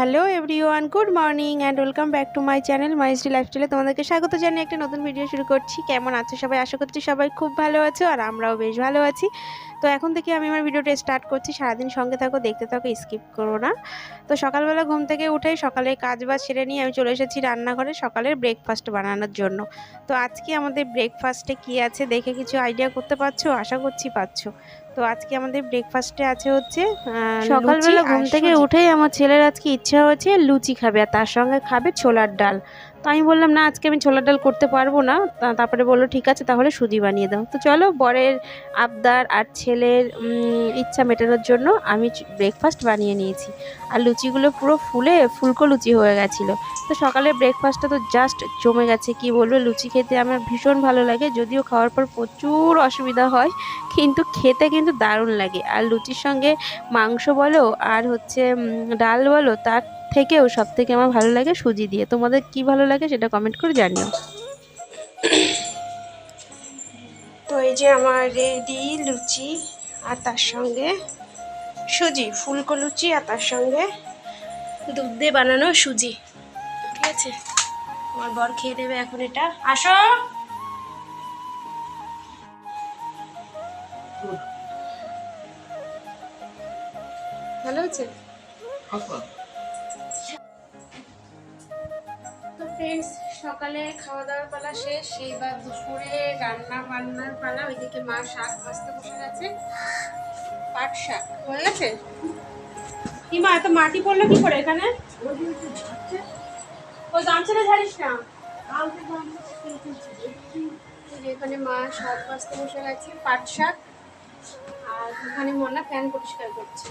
Hello everyone, good morning and welcome back to my channel my স্টি লাইফস্টাইলে। তোমাদেরকে স্বাগত জানিয়ে একটা নতুন ভিডিও শুরু করছি। কেমন আছো সবাই? আশা করছি সবাই খুব ভালো আছো আর আমরাও বেশ ভালো আছি। তো এখন থেকে আমি আমার ভিডিওটা স্টার্ট করছি। সারাদিন সঙ্গে থাকো, দেখতে থাকো, স্কিপ করো না। তো সকালবেলা ঘুম থেকে উঠেই সকালে কাজ বাজ সেরে নিয়ে আমি চলে এসেছি রান্নাঘরে সকালের ব্রেকফাস্ট বানানোর জন্য। তো আজকে আমাদের ব্রেকফাস্টে কি আছে দেখে কিছু আইডিয়া করতে পারছ? আশা করছি পাচ্ছো তো আজকে আমাদের ব্রেকফাস্টে আছে হচ্ছে আহ, সকালবেলা ঘুম থেকে উঠেই আমার ছেলের আজকে ইচ্ছা হয়েছে লুচি খাবে আর তার সঙ্গে খাবে ছোলার ডাল। তো আমি বললাম, না, আজকে আমি ছোলার ডাল করতে পারব না। তারপরে বলল, ঠিক আছে, তাহলে সুজি বানিয়ে দাও। তো চলো, বরের আবদার আর ছেলের ইচ্ছা মেটানোর জন্য আমি ব্রেকফাস্ট বানিয়ে নিয়েছি। আর লুচিগুলো পুরো ফুলে ফুলকো লুচি হয়ে গেছিল। তো সকালের ব্রেকফাস্টটা তো জাস্ট জমে গেছে, কি বলব? লুচি খেতে আমার ভীষণ ভালো লাগে, যদিও খাওয়ার পর প্রচুর অসুবিধা হয়, কিন্তু খেতে কিন্তু দারুণ লাগে। আর লুচির সঙ্গে মাংস বলো, আর হচ্ছে ডাল বলো, তার থেকেও সব থেকে আমার ভালো লাগে সুজি দিয়ে। তোমাদের কি ভালো লাগে সেটা কমেন্ট করে জানিও। তো এই যে আমার রেডি লুচি আর তার সঙ্গে সুজি ফুলকো লুচি আর তার সঙ্গে দুধ দিয়ে বানানো সুজি। ঠিক আছে? আমার বর খেয়ে দেবে এখন এটা। আসো! ভালো হচ্ছে ফ্রেন্ডস সকালে খাওয়া দাওয়ার পালা শেষ, এইবার দুপুরে রান্না, বান্নার পালা, ওইদিকে মা শাক ভাজতে বসে গেছে। পাট শাক, হয়ে গেছে? কি মা, এত মাটি পড়ল কি করে এখানে? ও ওই গামছাটা ঝাড়িস না? এখানে মা শাক ভাজতে বসে গেছে, পাট শাক, আর ওখানে মনা ফ্যান পরিষ্কার করছে।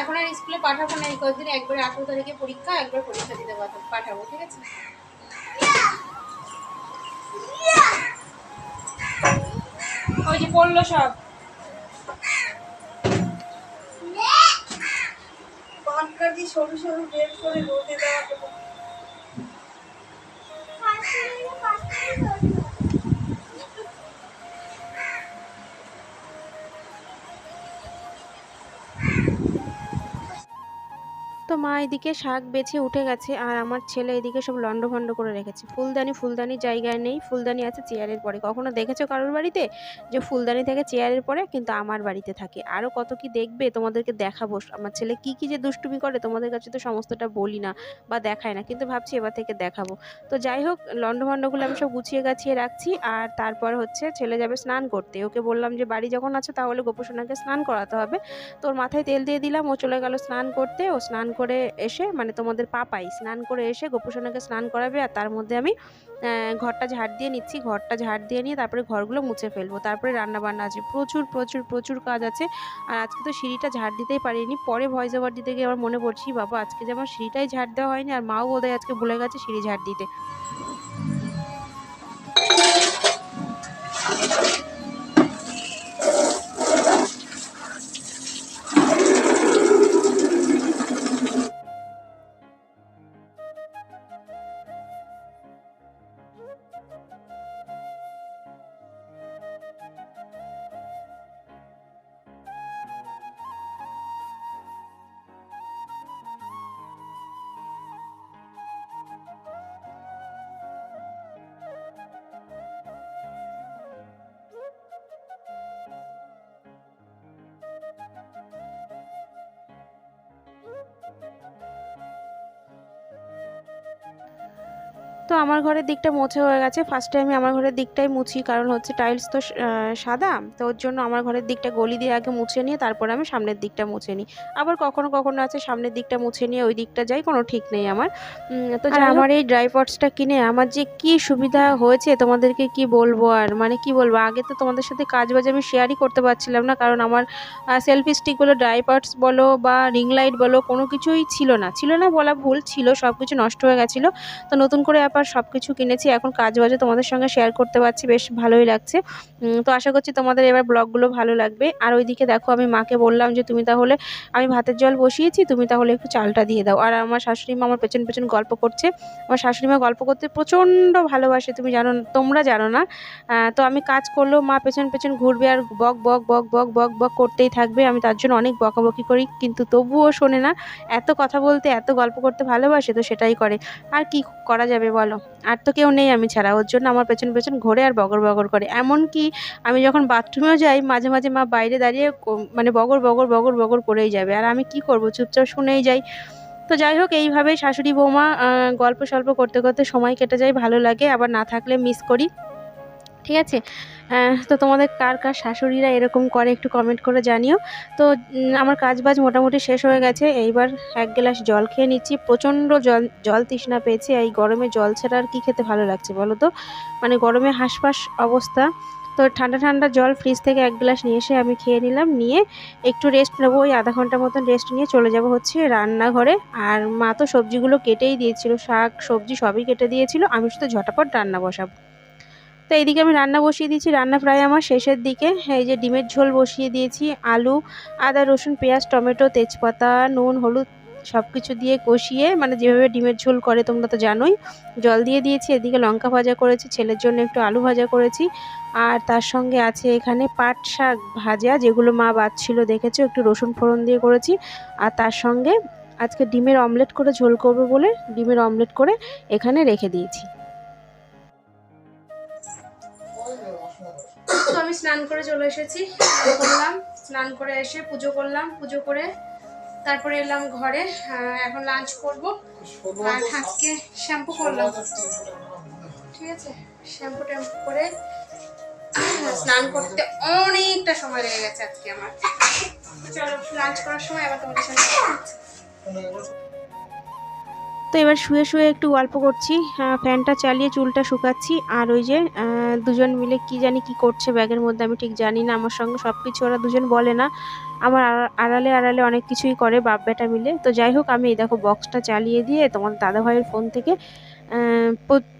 এখন আর স্কুলে পাঠাবো না এই কয়েকদিন একবারে আঠেরো তারিখে পরীক্ষা একবার পরীক্ষা দিতে পাঠাবো পাঠাবো ঠিক আছে? ওই যে পড়ল সব। সরু সরু বের করে রোদে দেওয়া তো মা এদিকে শাক বেছে উঠে গেছে আর আমার ছেলে এদিকে সব লন্ডভন্ড করে রেখেছে। ফুলদানি ফুলদানি জায়গায় নেই, ফুলদানি আছে চেয়ারের পরে। কখনো দেখেছ কারোর বাড়িতে? যে ফুলদানি থাকে চেয়ারের পরে, কিন্তু আমার বাড়িতে থাকে। আরও কত কি দেখবে তোমাদেরকে দেখাবো। আমার ছেলে কি কি যে দুষ্টুমি করে তোমাদের কাছে তো সমস্তটা বলি না বা দেখায় না, কিন্তু ভাবছি এবার থেকে দেখাবো। তো যাই হোক লন্ডভন্ডগুলো আমি সব গুছিয়ে গাছিয়ে রাখছি আর তারপর হচ্ছে ছেলে যাবে স্নান করতে। ওকে বললাম যে, বাড়ি যখন আছে তাহলে গোপুসোনাকে স্নান করাতে হবে। তোর মাথায় তেল দিয়ে দিলাম, ও চলে গেল স্নান করতে। ও স্নান করে এসে মানে তোমাদের পাপাই স্নান করে এসে গোপুসোনাকে স্নান করাবে আর তার মধ্যে আমি ঘরটা ঝাড় দিয়ে নিচ্ছি। ঘরটা ঝাড় দিয়ে নিয়ে তারপরে ঘরগুলো মুছে ফেলব। তারপরে রান্না বান্না আছে। প্রচুর প্রচুর প্রচুর কাজ আছে। আর আজকে তো সিঁড়িটা ঝাড় দিতেই পারিনি। পরে ভয়েস ওভার দিতে গিয়ে আমার মনে পড়ছি বাবা, আজকে যেমন সিঁড়িটাই ঝাড় দেওয়া হয়নি আর মাও বোধহয় আজকে ভুলে গেছে সিঁড়ি ঝাড় দিতে। তো আমার ঘরের দিকটা মোছা হয়ে গেছে। ফার্স্টে আমি আমার ঘরের দিকটাই মুছি কারণ হচ্ছে টাইলস তো সাদা। তো ওর জন্য আমার ঘরের দিকটা গলি দিয়ে আগে মুছে নিয়ে তারপরে আমি সামনের দিকটা মুছে নিই। আবার কখনো কখনো আছে সামনের দিকটা মুছে নিয়ে ওই দিকটা যাই কোনো ঠিক নেই আমার। তো আমার এই ড্রাই পটসটা কিনে আমার যে কি সুবিধা হয়েছে তোমাদেরকে কি বলব আর? মানে কি বলব? আগে তো তোমাদের সাথে কাজ বাজ আমি শেয়ারই করতে পারছিলাম না কারণ আমার সেলফি স্টিক বলো ড্রাই পটস বলো বা রিং লাইট বলো কোনো কিছুই ছিল না। ছিল না বলা ভুল ছিল সব কিছু নষ্ট হয়ে গেছিল। তো নতুন করে পেপার সব কিছু কিনেছি। এখন কাজ বাজে তোমাদের সঙ্গে শেয়ার করতে পারছি, বেশ ভালোই লাগছে। তো আশা করছি তোমাদের এবার ব্লগগুলো ভালো লাগবে। আর ওইদিকে দেখো, আমি মাকে বললাম যে, তুমি তাহলে, আমি ভাতের জল বসিয়েছি, তুমি তাহলে একটু চালটা দিয়ে দাও। আর আমার শাশুড়ি মা আমার পেছন পেছন গল্প করছে। আমার শাশুড়ি মা গল্প করতে প্রচণ্ড ভালোবাসে, তুমি জানো, তোমরা জানো না। তো আমি কাজ করলেও মা পেছন পেছন ঘুরবে আর বক বক বক বক বক বক করতেই থাকবে। আমি তার জন্য অনেক বকাবকি করি, কিন্তু তবুও শোনে না। এত কথা বলতে, এত গল্প করতে ভালোবাসে, তো সেটাই করে। আর কি করা যাবে বলো? আর তো কেউ নেই আমি ছাড়া। ওর জন্য আমার পেছন পেছন ঘোরে আর বগর বগর করে। এমন কি আমি যখন বাথরুমেও যাই, মাঝে মাঝে মা বাইরে দাঁড়িয়ে মানে বগর বগর বগর বগর করেই যাবে। আর আমি কি করব? চুপচাপ শুনেই যাই। তো যাই হোক, এইভাবেই শাশুড়ি বৌমা গল্প সল্প করতে করতে সময় কেটে যায়, ভালো লাগে। আবার না থাকলে মিস করি। ঠিক আছে? তো তোমাদের কার কার শাশুড়িরা এরকম করে একটু কমেন্ট করে জানিও। তো আমার কাজ বাজ মোটামুটি শেষ হয়ে গেছে। এইবার এক গ্লাস জল খেয়ে নিচ্ছি। প্রচণ্ড জল জল তৃষ্ণা পেয়েছি। এই গরমে জল ছাড়া আর কী খেতে ভালো লাগছে বলো তো? মানে গরমে হাঁসফাঁস অবস্থা। তো ঠান্ডা ঠান্ডা জল ফ্রিজ থেকে এক গ্লাস নিয়ে এসে আমি খেয়ে নিলাম। নিয়ে একটু রেস্ট নেব। ওই আধা ঘণ্টার মতন রেস্ট নিয়ে চলে যাব হচ্ছে রান্নাঘরে। আর মা তো সবজিগুলো কেটেই দিয়েছিল। শাক, সবজি সবই কেটে দিয়েছিল। আমি শুধু ঝটাপট রান্না বসাবো। তো এইদিকে আমি রান্না বসিয়ে দিয়েছি, রান্না প্রায় আমার শেষের দিকে। এই যে ডিমের ঝোল বসিয়ে দিয়েছি, আলু, আদা, রসুন, পেঁয়াজ, টমেটো, তেজপাতা, নুন, হলুদ সব কিছু দিয়ে কষিয়ে মানে যেভাবে ডিমের ঝোল করে তোমরা তো জানোই, জল দিয়ে দিয়েছি, এদিকে লঙ্কা ভাজা করেছি, ছেলের জন্য একটু আলু ভাজা করেছি। আর তার সঙ্গে আছে এখানে পাট শাক ভাজা, যেগুলো মা বাচ্ছিল দেখেছ? একটু রসুন ফোড়ন দিয়ে করেছি। আর তার সঙ্গে আজকে ডিমের অমলেট করে ঝোল করব বলে ডিমের অমলেট করে এখানে রেখে দিয়েছি। তো আমি স্নান করে চলে এসেছি। স্নান করলাম, স্নান করে এসে পুজো করলাম, পুজো করে তারপরে এলাম ঘরে। এখন লাঞ্চ করব। আর আজকে শ্যাম্পু করলাম। ঠিক আছে? শ্যাম্পু ট্যাম্পু করে স্নান করতে অনেকটা সময় লেগে গেছে আজকে আমার। চলো লাঞ্চ করার সময় আবার তোমাদের সাথে। তো এবার শুয়ে শুয়ে একটু গল্প করছি। ফ্যানটা চালিয়ে চুলটা শুকাচ্ছি আর ওই যে দুজন মিলে কি জানি কি করছে ব্যাগের মধ্যে, আমি ঠিক জানি না আমার সঙ্গে সব কিছু ওরা দুজন বলে না। আমার আড়ালে আড়ালে অনেক কিছুই করে বাপ বেটা মিলে। তো যাই হোক, আমি এই দেখো বক্সটা চালিয়ে দিয়ে তোমার দাদাভাইয়ের ফোন থেকে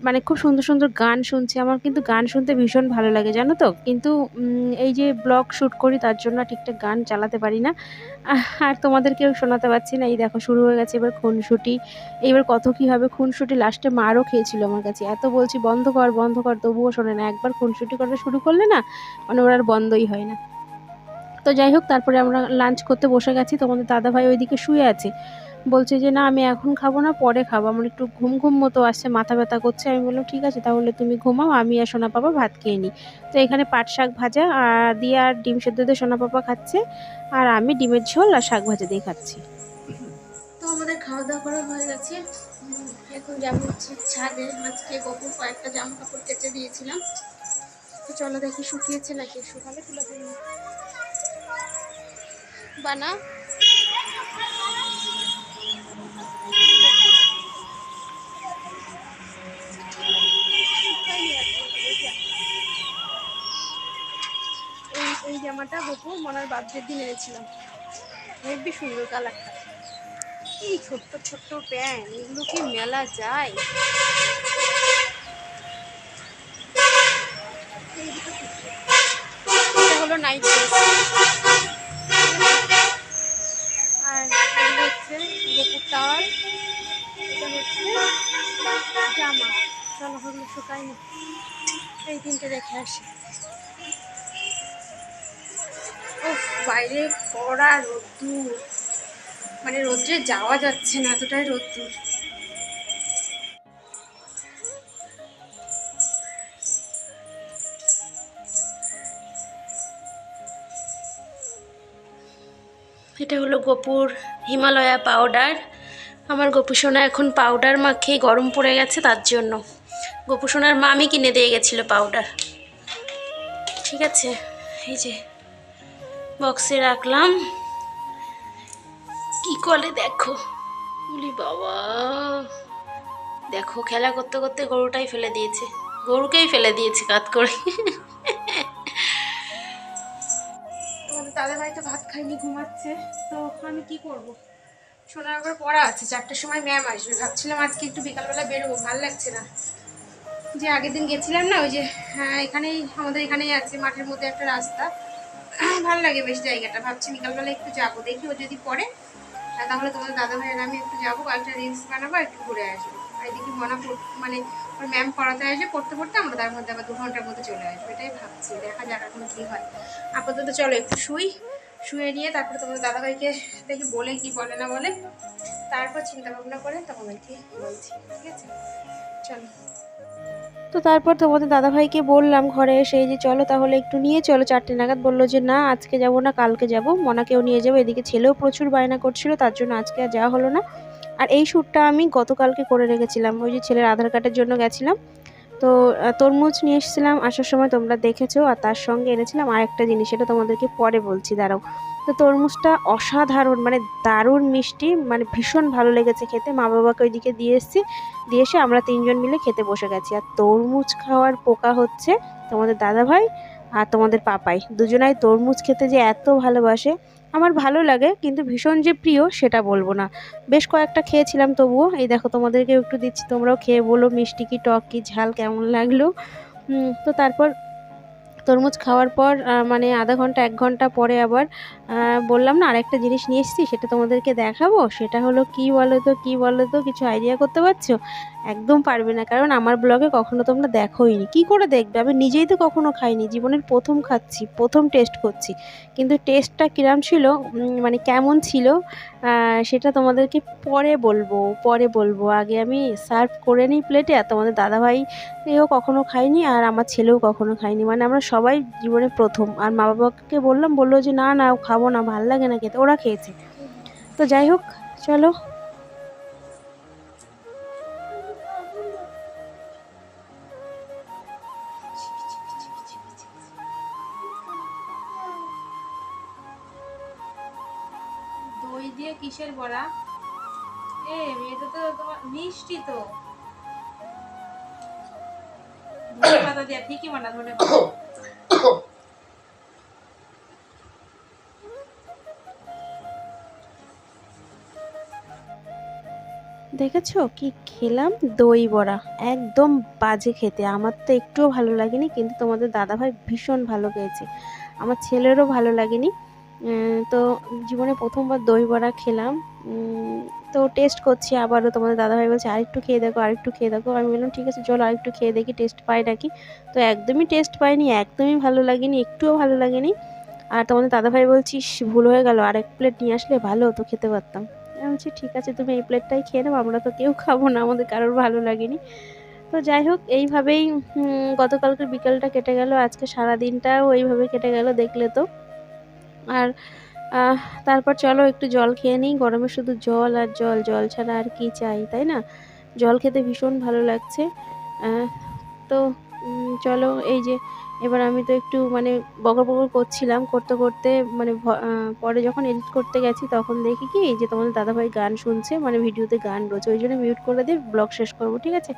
মানে খুব সুন্দর সুন্দর গান শুনছি। আমার কিন্তু গান শুনতে ভীষণ ভালো লাগে, জানো তো? কিন্তু এই যে ব্লগ শ্যুট করি, তার জন্য ঠিকঠাক গান চালাতে পারি না। আর তোমাদেরকেও শোনাতে পারছি না। এই দেখো, শুরু হয়ে গেছে এবার খুনসুটি। এবার কত কি হবে? খুনসুটি লাস্টে মারও খেয়েছিল আমার কাছে। এত বলছি, বন্ধ কর বন্ধ কর। তবুও শোনে না। একবার খুনসুটি করা শুরু করলে না মানে ওর আর বন্ধই হয় না। তো যাই হোক, তারপরে আমরা লাঞ্চ করতে বসে গেছি। তোমাদের দাদা ভাই ওইদিকে শুয়ে আছে। বলছে যে, না, আমি এখন খাব না, পরে খাব। আমার একটু ঘুম ঘুম মতো আসছে, মাথা ব্যথা করছে। আমি বললাম, ঠিক আছে, তাহলে তুমি ঘুমাও, আমি আর সোনা পাপা ভাত খেয়ে নিই। তো এখানে পাট শাক ভাজা আর দিয়ে আর ডিম সেদ্ধ দিয়ে সোনা পাপা খাচ্ছে। আর আমি ডিমের ঝোল আর শাক ভাজা দিয়ে খাচ্ছি। তো আমাদের খাওয়া দাওয়া করা হয়ে গেছে। এখন যাব হচ্ছে ছাদে। আজকে গোপুর কয়েকটা জামা কাপড় কেচে দিয়েছিলাম। তো চলো দেখি শুকিয়েছে নাকি? শুকালে তুলে বানা। এই জামাটা গোপু মনার বার্থডের দিন এনেছিলাম হেবি সুন্দর কালারটা। এই ছোট্ট ছোট্ট প্যান্ট, এগুলো কি মেলা যায়? কি? হলো নাইট ড্রেস আর হচ্ছে গোপুর টাওয়ার। এটা হচ্ছে জামা। চলো হলো শুকাই না। এই তিনটে রেখে আসি। ও বাইরে কড়া রোদ্দুর। মানে রোদ্রে যাওয়া যাচ্ছে না, এতটাই রোদ্দুর। এটা হলো গোপুর হিমালয়া পাউডার। আমার গোপু সোনা এখন পাউডার মাখিয়ে গরম পড়ে গেছে তার জন্য। গোপু সোনার মামি কিনে দিয়ে গেছিল পাউডার। ঠিক আছে, এই যে। বক্সে রাখলাম। কি করে দেখো? বলি বাবা। দেখো, খেলা করতে করতে গরুটাই ফেলে দিয়েছে। গরুকেই ফেলে দিয়েছে কাত করে। তোমাদের দাদা ভাই তো ভাত খাইনি, ঘুমাচ্ছে। তো আমি কি করব? সোনার আবার পড়া আছে, চারটের সময় ম্যাম আসবে। ভাবছিলাম আজকে একটু বিকালবেলা বেরোবো, ভালো লাগছে না। যে আগের দিন গেছিলাম না, ওই যে হ্যাঁ এখানেই, আমাদের এখানেই আছে, মাঠের মধ্যে একটা রাস্তা। ভালো লাগে বেশ জায়গাটা। ভাবছি বিকালবেলা একটু যাব, দেখি ও যদি পড়ে তাহলে তোমাদের দাদা ভাইয়ের আমি একটু যাব কয়েকটা রিলস বানাবো একটু ঘুরে আসব। আর এদিকে মনা মানে ওর ম্যাম পড়াতে আসবে পড়তে পড়তে আমরা তার মধ্যে আবার দু ঘণ্টার মধ্যে চলে আসব, এটাই ভাবছি, দেখা যাক এখন কী হয়। আপাতত চলো একটু শুই, শুয়ে নিয়ে তারপরে তোমাদের দাদাভাইকে দেখি বলে কি বলে না বলে, তারপর চিন্তা ভাবনা করে তোমাদেরকে বলছি, ঠিক আছে? চলো। তো তারপর তোমাদের দাদাভাইকে বললাম ঘরে এসে যে চলো তাহলে একটু নিয়ে চলো। চারটে নাগাদ বলল যে, না, আজকে যাব না, কালকে যাব। মনাকেও নিয়ে যাব। এদিকে ছেলেও প্রচুর বায়না করছিল, তার জন্য আজকে আর যাওয়া হলো না। আর এই শ্যুটটা আমি গতকালকে করে রেখেছিলাম। ওই যে ছেলের আধার কার্ডের জন্য গেছিলাম। তো তরমুজ নিয়ে এসেছিলাম, আসার সময় তোমরা দেখেছ, আর তার সঙ্গে এনেছিলাম আরেকটা জিনিস এটা তোমাদেরকে পরে বলছি, দাঁড়াও। তো তরমুজটা অসাধারণ মানে দারুণ মিষ্টি মানে ভীষণ ভালো লেগেছে খেতে। মা বাবাকে ওইদিকে দিয়ে এসেছি, দিয়ে এসে আমরা তিনজন মিলে খেতে বসে গেছি। আর তরমুজ খাওয়ার পোকা হচ্ছে তোমাদের দাদাভাই আর তোমাদের পাপাই। দুজনাই তরমুজ খেতে যে এত ভালোবাসে, আমার ভালো লাগে, কিন্তু ভীষণ যে প্রিয় সেটা বলব না। বেশ কয়েকটা খেয়েছিলাম তবুও। এই দেখো তোমাদেরকে একটু দিচ্ছি, তোমরাও খেয়ে বলো মিষ্টি কি, টক কি, ঝাল কেমন লাগল। তো তারপর তরমুজ খাওয়ার পর মানে আধা ঘণ্টা, এক ঘণ্টা পরে আবার বললাম না, আরেকটা জিনিস নিয়ে এসেছি, সেটা তোমাদেরকে দেখাবো। সেটা হলো কি বলো তো, কী বলো তো, কিছু আইডিয়া করতে পারছ? একদম পারবে না। কারণ আমার ব্লগে কখনো তোমরা দেখোই নি কী করে দেখবে? আমি নিজেই তো কখনো খাইনি। জীবনের প্রথম খাচ্ছি, প্রথম টেস্ট করছি। কিন্তু টেস্টটা কিরাম ছিল? মানে কেমন ছিল? সেটা তোমাদেরকে পরে বলব পরে বলব। আগে আমি সার্ভ করে নিই প্লেটে আর তোমাদের দাদাভাই এও কখনো খায়নি আর আমার ছেলেও কখনো খায়নি মানে আমরা সবাই জীবনে প্রথম। আর মা বাবাকে বললাম, বলল যে, না না খাব না, ভালো লাগে না খেতে। ওরা খেয়েছে। তো যাই হোক, চলো। মিষ্টি তো দিয়া ঠিকই দেখেছ কি খেলাম? দই বড়া। একদম বাজে খেতে। আমার তো একটুও ভালো লাগেনি, কিন্তু তোমাদের দাদাভাই ভীষণ ভালো খেয়েছে। আমার ছেলেরও ভালো লাগেনি। তো জীবনে প্রথমবার দই বড়া খেলাম। তো টেস্ট করছি আবারও তোমাদের দাদাভাই বলছে আরেকটু খেয়ে দেখো আরেকটু খেয়ে দেখো। আমি বললাম ঠিক আছে চলো আরেকটু খেয়ে দেখি টেস্ট পাই নাকি? তো একদমই টেস্ট পাইনি একদমই ভালো লাগেনি একটুও ভালো লাগেনি। আর তোমাদের দাদাভাই বলছিস ভুল হয়ে গেল আরেক প্লেট নিয়ে আসলে ভালো হতো খেতে পারতাম। আমি বলছি ঠিক আছে তুমি এই প্লেটটাই খেয়ে নাও আমরা তো কেউ খাব না আমাদের কারোর ভালো লাগেনি। তো যাই হোক এইভাবেই উম, গতকালকের বিকেলটা কেটে গেল আজকে সারা দিনটাও এইভাবে কেটে গেল দেখলে তো। আর তারপর চলো একটু জল খেয়ে নিই। গরমে শুধু জল আর জল জল ছাড়া আর কি চাই, তাই না? জল খেতে ভীষণ ভালো লাগছে। তো চলো এই যে, এবার আমি তো একটু মানে বকর বকর করছিলাম করতে করতে মানে পরে যখন এডিট করতে গেছি তখন দেখি কি যে তোমাদের দাদাভাই গান শুনছে মানে ভিডিওতে গান রয়েছে, ওই জন্য মিউট করে দিয়ে ব্লগ শেষ করব, ঠিক আছে?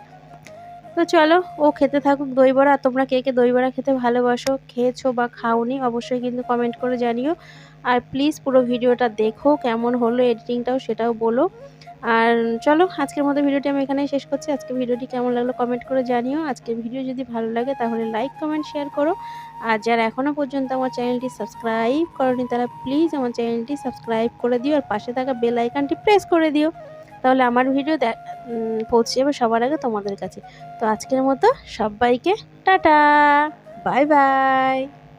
তো চলো, ও খেতে থাকুক দই বড়া তোমরা কে কে দই বড়া খেতে ভালোবাসো, খেয়েছো বা খাওনি, অবশ্যই কিন্তু কমেন্ট করে জানিও। আর প্লিজ পুরো ভিডিওটা দেখো, কেমন হলো এডিটিংটাও সেটাও বলো। আর চলো, আজকের মতো ভিডিওটি আমি এখানেই শেষ করছি। আজকে ভিডিওটি কেমন লাগল কমেন্ট করে জানিও। আজকের ভিডিও যদি ভালো লাগে তাহলে লাইক কমেন্ট শেয়ার করো। আর যারা এখনও পর্যন্ত আমার চ্যানেলটি সাবস্ক্রাইব করনি, তারা প্লিজ আমার চ্যানেলটি সাবস্ক্রাইব করে দিও। আর পাশে থাকা বেল আইকনটি প্রেস করে দিও। তাহলে আমার ভিডিও দেখ- পৌঁছে যাবে সবার আগে তোমাদের কাছে। তো আজকের মতো সবাইকে টাটা। Bye bye